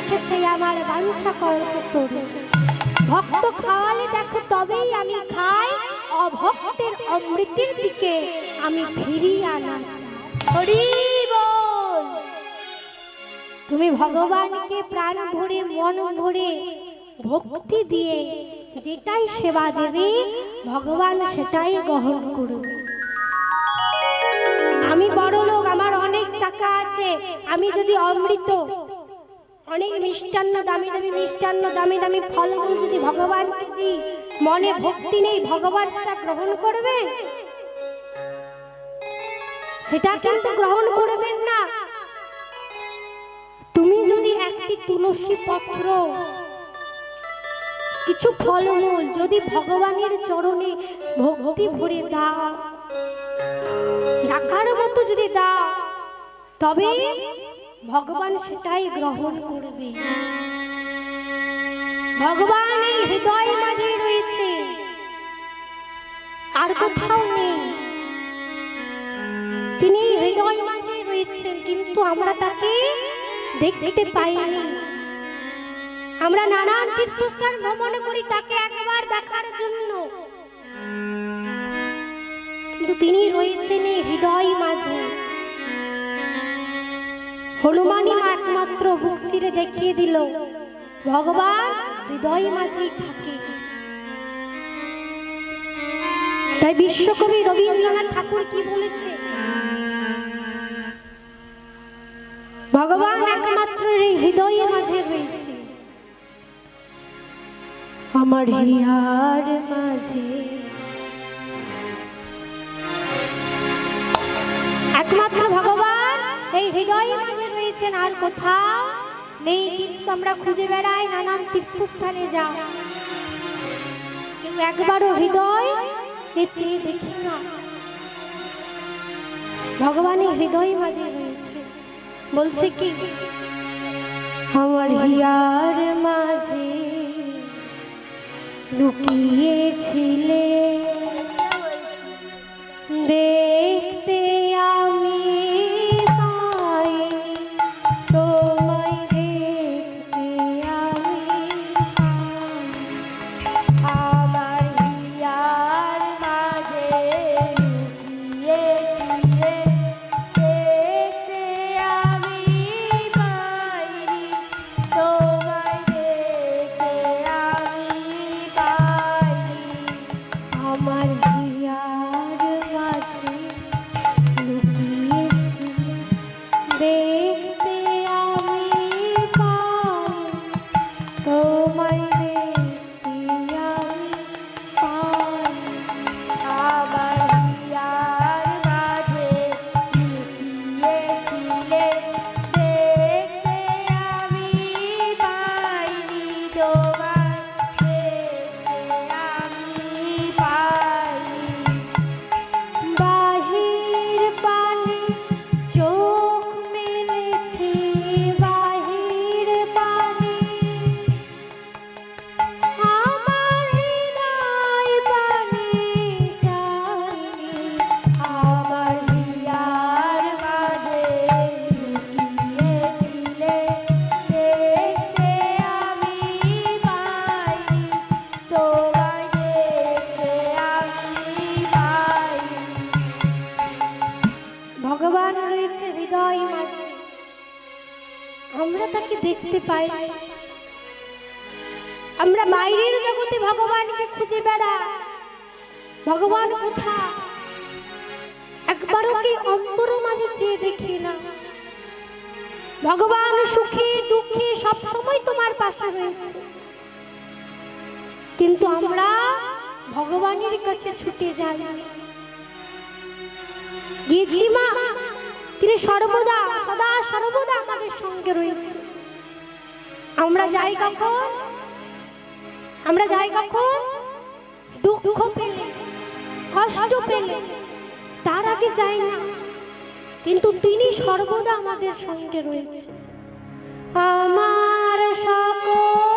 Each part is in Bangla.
রেখেছে আমার বাঞ্ছা কল্প তরু। ভক্ত খাওয়ালে দেখো তবেই আমি খাই অভক্তের অমৃতের দিকে আমি ফিরিয়ে আনা চাই তুমি ভগবানকে প্রাণ ভরে মন ভরে ভক্তি দিয়ে যেটাই সেবা দেবে ভগবান সেটাই গ্রহণ করবে। আমি বড় লোক আমার অনেক টাকা আছে আমি যদি অমৃত অনেক মিষ্টান্ন, দামি দামি, মিষ্টান্ন, দামি দামি ফলমূল যদি ভগবান দিই মনে ভক্তি নেই, ভগবান সেটা গ্রহণ করবে? সেটা কিন্তু গ্রহণ করবেন না। তুমি যদি একটি তুলসী পত্র, কিছু ফলমূল যদি ভগবানের চরণে ভক্তি ভরে দাও, রাখার মতো যদি দাও, তবে ভগবান সেটাই গ্রহণ করবে। ভগবান এই হৃদয় মাঝে রয়েছে। আর কোথাও নেই। তিনি হৃদয় মাঝে রয়েছেন, কিন্তু আমরা তাকে দেখতে পাইনি। আমরা নানান তীর্থস্থান ভ্রমণ করি তাকে একবার দেখার জন্য। কিন্তু তিনি রয়েছেন এই হৃদয় মাঝে। হনুমানই মা একমাত্র বুক চিরে দেখিয়ে দিল, ভগবান, হৃদয় মাঝেই থাকে। তাই বিশ্বকবি রবীন্দ্রনাথ ঠাকুর কি বলেছে? ভগবান একমাত্র এই হৃদয়ে মাঝে রয়েছে। আমার হিয়ার মাঝে। একমাত্র ভগবান এই হৃদয়ে মাঝে রয়েছেন আর কোথাও নেই, কিন্তু আমরা খুঁজে বেড়াই নানান তীর্থস্থানে যা। কিন্তু একবারও হৃদয় চেয়ে দেখি না। ভগবানের হৃদয় মাঝে রয়েছে। বলছে কি, আমার হিয়ার মাঝে লুকিয়েছিলে হিয়ার কিন্তু আমরা ভগবানের কাছে ছুটে যাই। গিয়েছি মা তিনি সর্বদা, সদা সর্বদা আমাদের সঙ্গে রয়েছে। আমরা যাই কখন? আমরা যাই কখন? দুঃখ পেলে, কষ্ট পেলে, তার আগে যাই না। কিন্তু তিনি সর্বদা আমাদের সঙ্গে রয়েছে। আমার সকল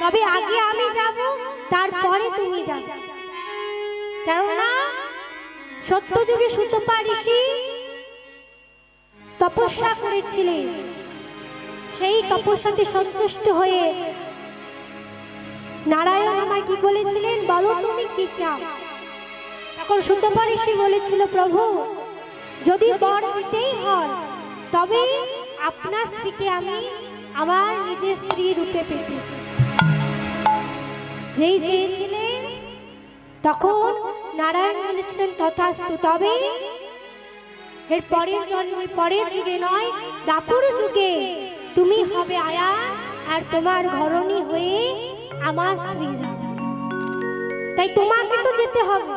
তবে আগে আমি যাব, তারপরে তুমি যাবে। কেননা, সত্যযুগে সুতপা ঋষি তপস্যা করেছিলেন। সেই তপস্যাতে সন্তুষ্ট হয়ে নারায়ণ আমার কি বলেছিলেন? বলো তুমি কি চাও? তখন সুতপা ঋষি বলেছিল, প্রভু, যদি বর দিতেই হয়, তবে আপনার স্ত্রীকে আমি আমার নিজের স্ত্রী রূপে পেতে চাই। যেই চেয়েছিলেন তখন নারায়ণ বলেছিলেন, তথাস্তু তবে এর পরের জন্মে পরের যুগে নয়, দাপুর যুগে তুমি হবে আয়া আর তোমার ঘরণী হয়ে আমার স্ত্রী তাই তোমাকে তো যেতে হবে।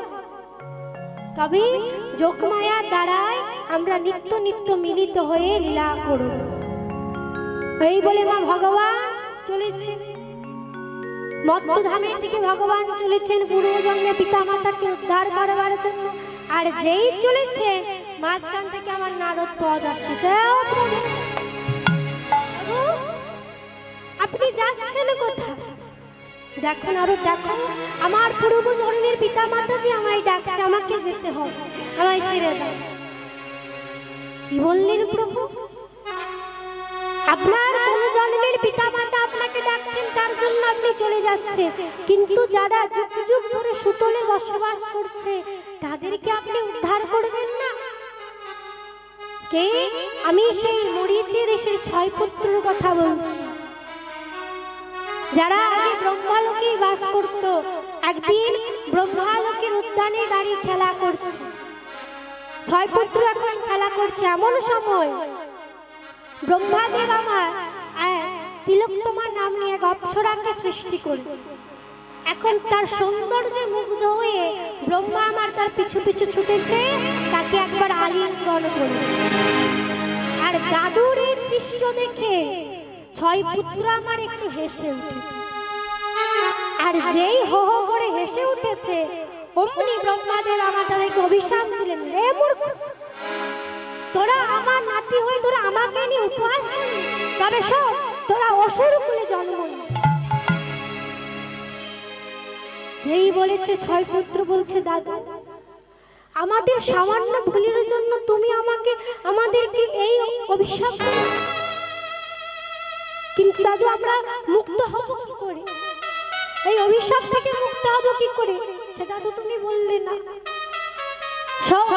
তবে যোগমায়ার দ্বারাই আমরা নিত্য নিত্য মিলিত হয়ে লীলা করব। এই বলে মা ভগবান চলেছে মত্তধামের দিকে ভগবান চলেছেন পূর্বজন্মে পিতা মাতাকে উদ্ধার করবার জন্য। আর যেই চলেছেন মাঝখান থেকে আমার নারদ পদ প্রভু, আপনি যাচ্ছেন কোথায়? দেখুন আরও দেখো আমার পূর্বজন্মের পিতা মাতা যে আমায় ডাকছে আমাকে যেতে হবে আমায় ছেড়ে দাও। কি বললেন প্রভু? আপনার কোন জন্মের পিতা মাতা তার জন্য আপনি চলে যাচ্ছেন। কিন্তু যারা যুগ যুগ ধরে সুতলে বসবাস করছে, তাদেরকে আপনি উদ্ধার করবেন না। কে? আমি সেই মরিচে দেশের ছয় পুত্রের কথা বলছি। যারা আগে ব্রহ্মালোকে বাস করত, একদিন ব্রহ্মালোকের উদ্যানে দাঁড়িয়ে খেলা করছে। ছয় পুত্র এখন খেলা করছে, এমন সময় ব্রহ্মাদেব আমার আহ, তিলোত্তমার নাম নিয়ে এক অপ্সরাকে সৃষ্টি করেছে। এখন তার সৌন্দর্যে মুগ্ধ হয়ে ব্রহ্মা আমার তার পিছু পিছু ছুটেছে তাকে একবার আলিঙ্গন করে। আর দাদুর এই দৃশ্য দেখে ছয় পুত্র আমার একটু হেসে উঠেছে। আর যেই হো হো করে হেসে উঠেছে অমনি ব্রহ্মাদের আমার তাদেরকে অভিশাপ দিলেন রে মূর্খ! তোরা আমার নাতি হয়ে তোরা আমাকে নিয়ে উপহাস তবে শোন তোরা অসুর জন্ম যেই বলেছে ছয় পুত্র বলছে দাদা আমাদের সামান্য ভুলের জন্য তুমি আমাকে আমাদেরকে এই অভিশাপ কিন্তু দাদু আমরা মুক্ত হব কি করে? এই অভিশাপ থেকে মুক্ত হব কি করে? সেটা তো তুমি বললে না। শোন,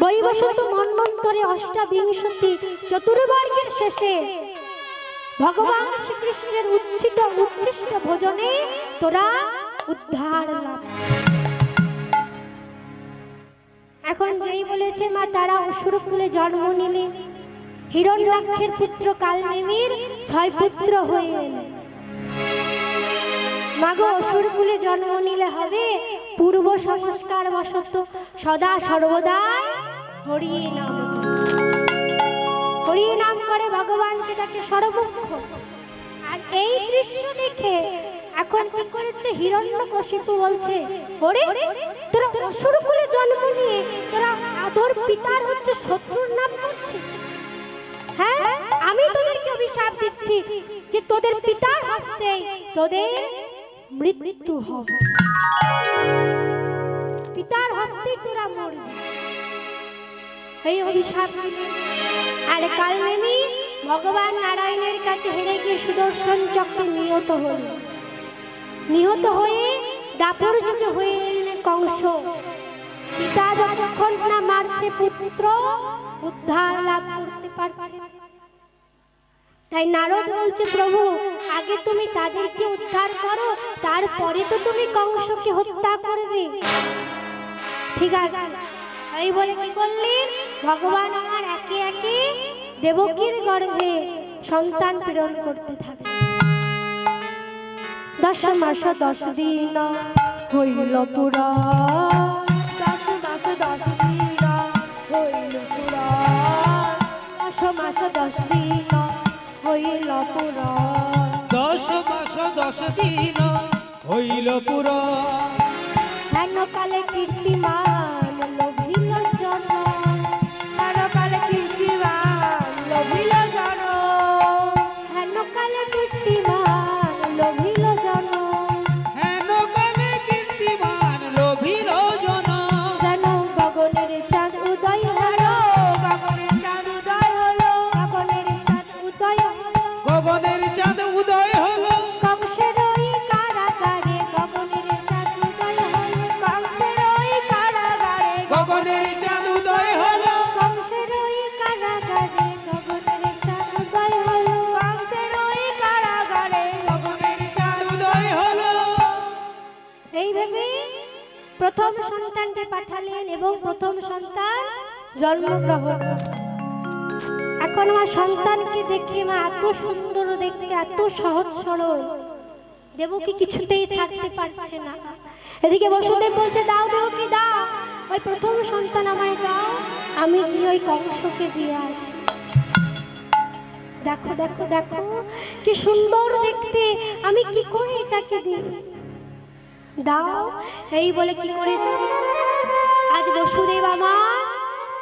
বৈবসন্ত মন্বন্তরে অষ্টাবিংশতি চতুর্বর্গের শেষে ভগবান শ্রীকৃষ্ণের উচ্ছিষ্ট উচ্ছিষ্ট ভোজনে তোরা উদ্ধার লাভ। এখন যেই বলেছে মা, তারা অসুর কুলে জন্ম নিলে, হিরণ্যাক্ষের পুত্র কালনেমির ছয় পুত্র হয়ে এলেন মাগো অসুর কুলে জন্ম নিলে হবে পূর্ব সংস্কার বশত সদা সর্বদা হরিয়ে নাম। হরিয়ে নাম করে ভগবানকে ডাকে সর্বক্ষ আর এই দৃশ্য দেখে এখন কি করেছে হিরণ্য কশিপু বলছে, ওরে, তোরা অসুর কুলে জন্ম নিয়ে তোরা আদর পিতার হচ্ছে শত্রুর নাম করছিস? হ্যাঁ আমি তোদেরকে অভিশাপ দিচ্ছি যে তোদের পিতার হস্তে তোদের মৃত্যু হবে। পিতার হস্তে তোরা মরবি। এই অভিশাপ। আর কাল নেমি ভগবান নারায়ণের কাছে হেরে গিয়ে সুদর্শন চক্রে নিহত হলেন নিহত হয়ে দাপর যুগে হয়ে এলেন কংস। পিতা যতক্ষণ না মারছে পুত্র, উদ্ধার লাভ করতে পারছে তাই নারদ বলছে, প্রভু, আগে তুমি তাদেরকে উদ্ধার করো, তারপরে তো তুমি কংসকে হত্যা করবে। ঠিক আছে। এই বলে কি করলেন ভগবান আমার একে একে দেবকীর গর্ভে সন্তান প্রেরণ করতে থাকে। দশ মাস দশ দিন হইল পুরা। দশ মাস দশ দিন হইল পুরা। দশ মাস দশ দিন হইল পুরা। দশ মাস দশ দিন হইল পুরা। হেন কালে কীর্তিমান দেখতে এত সহজ সরল। দেবকী কিছুতেই ছাড়তে পারছে না। এদিকে বসুদেব বলছে, দাও দেবকী, দাও। ওই প্রথম সন্তান আমায় দাও। আমি গিয়ে ওই কংসকে দিয়ে আসি। দেখো দেখো দেখো, কি সুন্দর দেখতে। আমি কি করে এটাকে দিই? দাও, এই বলে কি করেছি? আজ বসুদেব আমার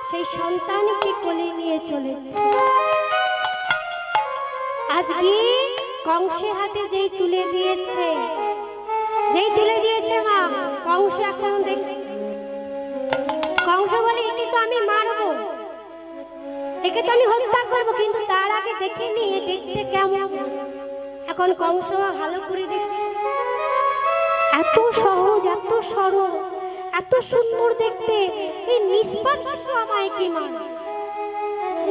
সেই সন্তানকে কোলে নিয়ে চলেছে। আজকে কংসের হাতে যেই তুলে দিয়েছে, যেই তুলে দিয়েছে মা, কংস এখন দেখছে কংস বলে, একে তো আমি মারবো, একে তো আমি হত্যা করব, কিন্তু তার আগে দেখে নিয়ে দেখতে কেমন। এখন কংস ভালো করে দেখছে। এত সহজ, এত সরল, এত সুন্দর দেখতে, এই নিষ্পাপ শিশু আমায় কি মানে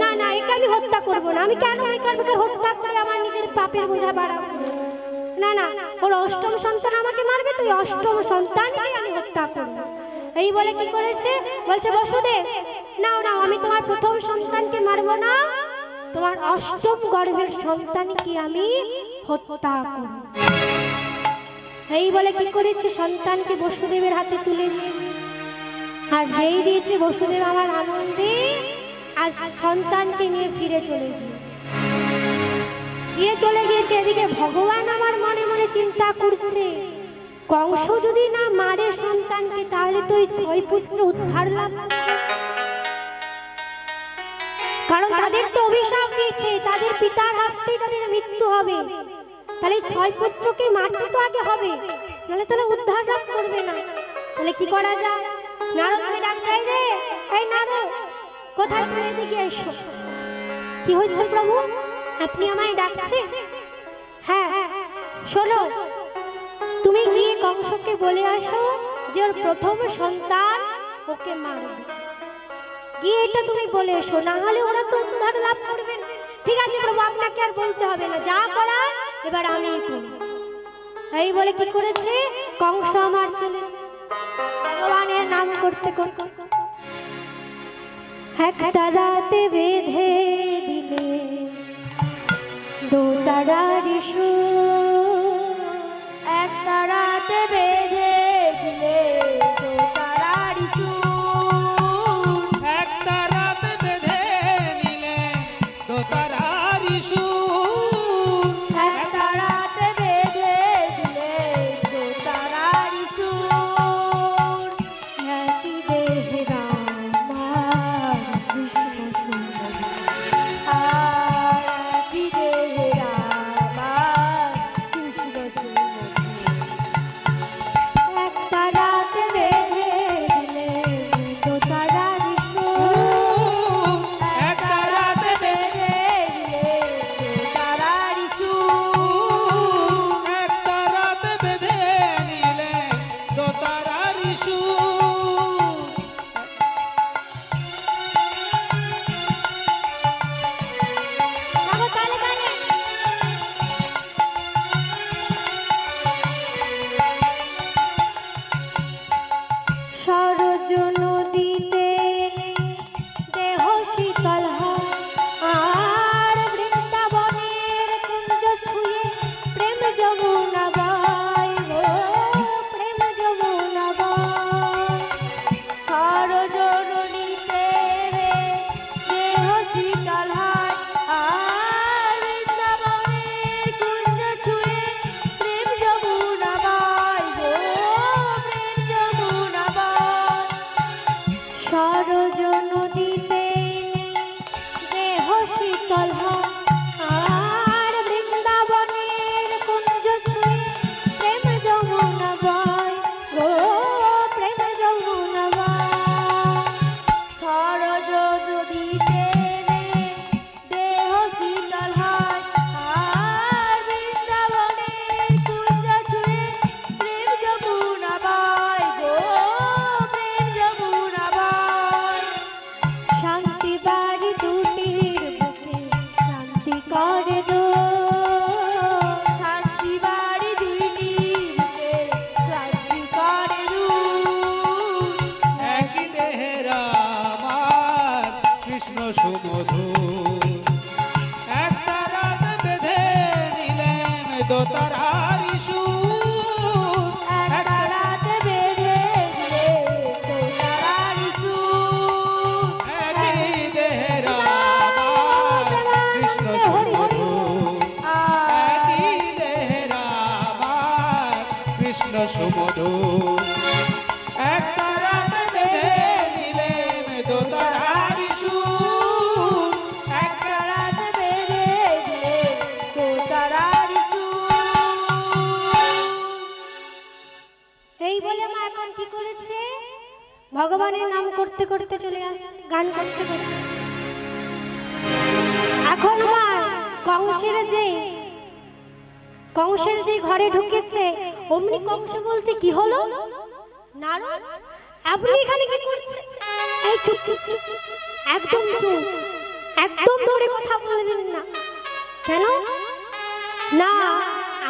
না না, একে আমি হত্যা করব না। আমি কেন একে আমাকে হত্যা করে আমার নিজের পাপের বোঝা বাড়াবো? না না, ওর অষ্টম সন্তান আমাকে মারবে তুই অষ্টম সন্তানকে আমি হত্যা করব। এই বলে কি করেছে? বলছে, বসুদেব, নাও নাও, আমি তোমার প্রথম সন্তানকে মারবো না। তোমার অষ্টম গর্ভের সন্তানকে আমি হত্যা করব। এই বলে কি করেছে? সন্তানকে বসুদেবের হাতে তুলে দিয়েছে। আর যেই দিয়েছে বসুদেব আমার আনন্দে আজ সন্তানকে নিয়ে ফিরে চলে গিয়েছে। ফিরে চলে গিয়েছে, এদিকে ভগবান আমার মনে মনে চিন্তা করছে, কংস যদি না মারে সন্তানকে, তাহলে তো ওই ছয় পুত্র উদ্ধার লাভ কারণ তাদের তো অভিশাপ দিয়েছে, তাদের পিতার হাসতেই তাদের মৃত্যু হবে। তাহলে ছয় পুত্রকে মারতে তো আগে হবে, নাহলে তাহলে উদ্ধার লাভ করবে না। তাহলে কি করা যায়? নারদকে ডাকছে যে, এই নারদ কোথায় তুমি এদিকে এসো? কি হয়েছে প্রভু? আপনি আমায় ডাকছেন? হ্যাঁ শোনো, তুমি গিয়ে কংসকে বলে আসো যে ওর প্রথম সন্তান ওকে মারবে? গিয়ে এটা তুমি বলে এসো, না হলে ওরা তো উদ্ধার লাভ করবে না। ঠিক আছে প্রভু, আপনাকে আর বলতে হবে না। যা করা এবার আমি এই বলে কি করেছে? কংস আমার চলেছে ভগবানের নাম করতে করতে। এক তারাতে বেঁধে দিলে দো তারার এক তো তারা ভগবানের নাম করতে করতে চলে আসছে গান করতে করতে। এখন মা, কংসের যে কংসের যে ঘরে ঢুকেছে, অমনি কংস বলছে, কি হলো? নারদ, আপনি এখানে কি করছেন? এই চুপ চুপ চুপ। একদম চুপ, একদম ধরে কথা বলবেন না। কেন? না,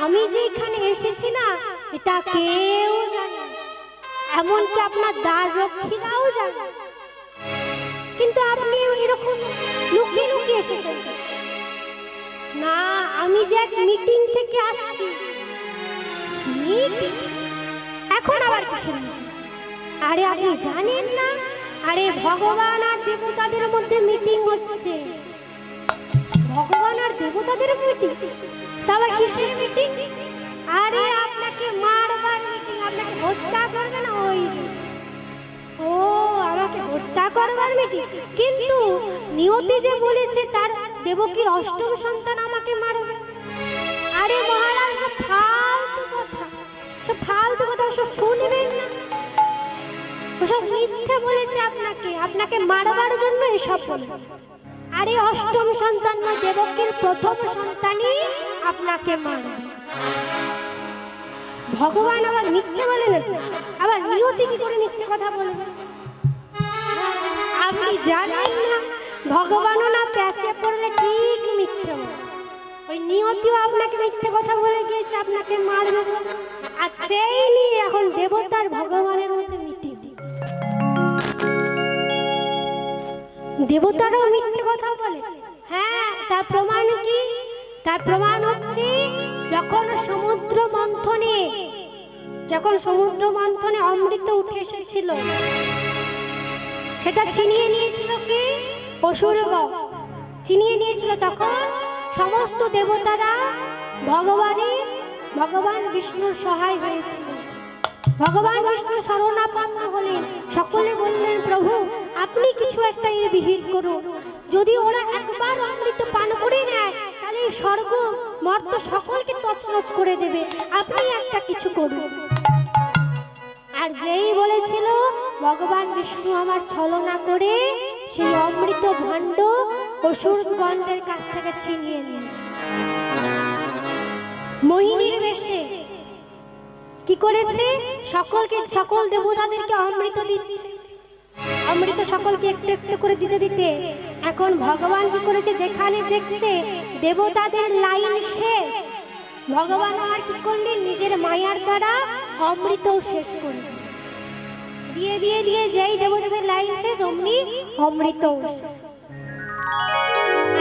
আমি যে এখানে এসেছি না, এটা কেউ জানে। এমনকি আপনার দ্বার রক্ষীরাও জানে কিন্তু আপনি এরকম লুকিয়ে লুকিয়ে এসেছেন। না, আমি যে এক মিটিং থেকে আসছি। মিটিং এখন আবার কিসের আরে আপনি জানেন না? আরে ভগবান আর দেবতাদের মধ্যে মিটিং হচ্ছে। ভগবান আর দেবতাদের মিটিং তা আবার কিসের মিটিং আরে আপনাকে আপনাকে হত্যা করবে না ওই ও, আমাকে হত্যা করবার মিটিং কিন্তু নিয়তি যে বলেছে, তার দেবকীর অষ্টম সন্তান আমাকে মারবে। আরে মহারাজ, সব ফালতু কথা। সব ফালতু কথা সব শুনবেন না। ওসব মিথ্যে বলেছে আপনাকে। আপনাকে মারবার জন্য এসব বলেছে। আরে অষ্টম সন্তান নয়, দেবকের প্রথম সন্তানই আপনাকে মারবে। ভগবান আবার মিথ্যে বলে নাকি? আবার নিয়তি কি করে মিথ্যে কথা বলবে? আপনি জানেন না, ভগবানও না প্যাচে পড়লে ঠিক মিথ্যে বলে। ওই নিয়তিও আপনাকে মিথ্যে কথা বলে গিয়েছে, আপনাকে মারবে আর সেই নিয়ে এখন দেবতার ভগবানের মধ্যে মিটিং দেবতারাও মিথ্যে কথা বলে। হ্যাঁ তার প্রমাণ কি? তার প্রমাণ হচ্ছে যখন সমুদ্র মন্থনে, যখন সমুদ্র মন্থনে অমৃত উঠে এসেছিল, সেটা ছিনিয়ে নিয়েছিল কি? অসুরগণ ছিনিয়ে নিয়েছিল তখন সমস্ত দেবতারা ভগবানের ভগবান বিষ্ণুর সহায় হয়েছিল। ভগবান বিষ্ণু শরণাপন্ন হলেন। সকলে বললেন, প্রভু, আপনি কিছু একটা এর বিহিত করুন। যদি ওরা একবার অমৃত পান করে নেয় এই স্বর্গ, মর্ত সকলকে তছনছ করে দেবে। আপনি একটা কিছু করুন। আর যেই বলেছিল, ভগবান বিষ্ণু আমার ছলনা করে সেই অমৃত ভাণ্ড অসুরগণদের কাছ থেকে ছিনিয়ে নিয়েছে। মোহিনীর বেশে কি করেছে? সকলকে, সকল দেবতাদেরকে অমৃত দিচ্ছে। অমৃত সকলকে একটু একটু করে দিতে দিতে এখন ভগবান কি করেছে? দেখানে দেখছে দেবতাদের লাইন শেষ। ভগবান আমার কি করলেন? নিজের মায়ার দ্বারা অমৃতও শেষ করে। দিয়ে দিয়ে দিয়ে যেই দেবতাদের লাইন শেষ, অমনি অমৃত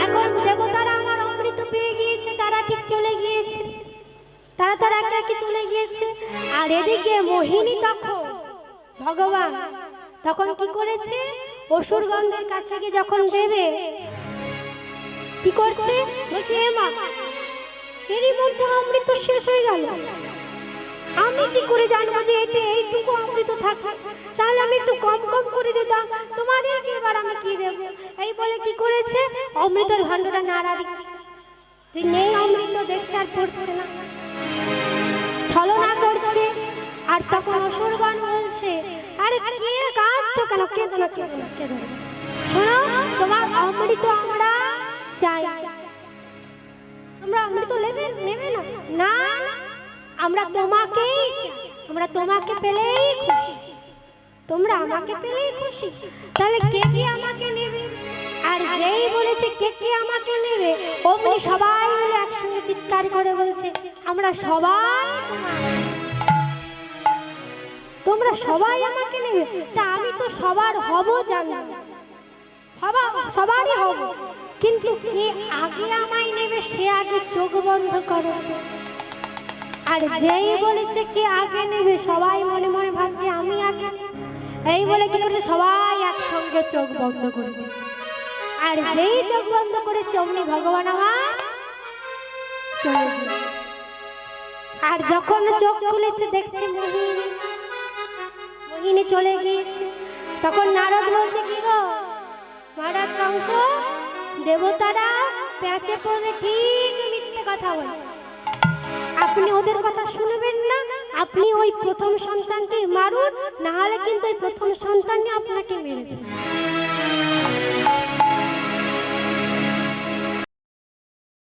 এখন দেবতারা আমার অমৃত পেয়ে গিয়েছে, তারা ঠিক চলে গিয়েছে। তারা তারা একে একে চলে গিয়েছে? আর এদিকে মোহিনী তখন, ভগবান তখন কি করেছে? অসুরগণের কাছে গিয়ে যখন দেবে কি করছে? বলছে, এ মা, এরই মধ্যে অমৃত শেষ হয়ে গেল। আমি কি করে জানব যে এতে এইটুকু অমৃত থাকে? তাহলে আমি একটু কম কম করে দিতাম। তোমাদেরকে এবার আমি কি দেব? এই বলে কি করেছে? অমৃতের ভাণ্ডটা নাড়া দিচ্ছে। যে নেই অমৃত, দেখছে আর পড়ছে না। ছলনা করছে। আর তখন অসুরগণ বলছে, আরে কে কাঁদছো কেন? কে কেন কে কে শোনো, তোমার অমৃত আমরা চাই। আমরা অমৃত নেবে নেবে না? না, আমরা তোমাকেই আমরা তোমাকে পেলেই খুশি। তোমরা আমাকে পেলেই খুশি। তাহলে কে কে আমাকে নেবে? আর যেই বলেছে কে কে আমাকে নেবে, অমনি সবাই মিলে একসঙ্গে চিৎকার করে বলছে, আমরা সবাই তোমরা সবাই আমাকে নেবে। তা আমি তো সবার হব জানি। হবা, সবারই হব। কিন্তু কে আগে আমায় নেবে সে আগে চোখ বন্ধ করো। আর যেই বলেছে কে আগে নেবে, সবাই মনে মনে ভাবছে, আমি আগে এই বলে কি করেছে? সবাই একসঙ্গে চোখ বন্ধ করে আর যেই চোখ বন্ধ করেছে, অমনি ভগবান আমার আর যখন চোখ খুলেছে, দেখছে মোহিনী। মোহিনী চলে গিয়েছে। তখন নারদ বলছে, কি গো? মহারাজ কংস দেবতারা প্যাঁচে পড়লে ঠিক মিথ্যে কথা বলে। আপনি ওদের কথা শুনবেন না, আপনি ওই প্রথম সন্তানকে মারুন না হলে কিন্তু ওই প্রথম সন্তানই আপনাকে মেরে দেবে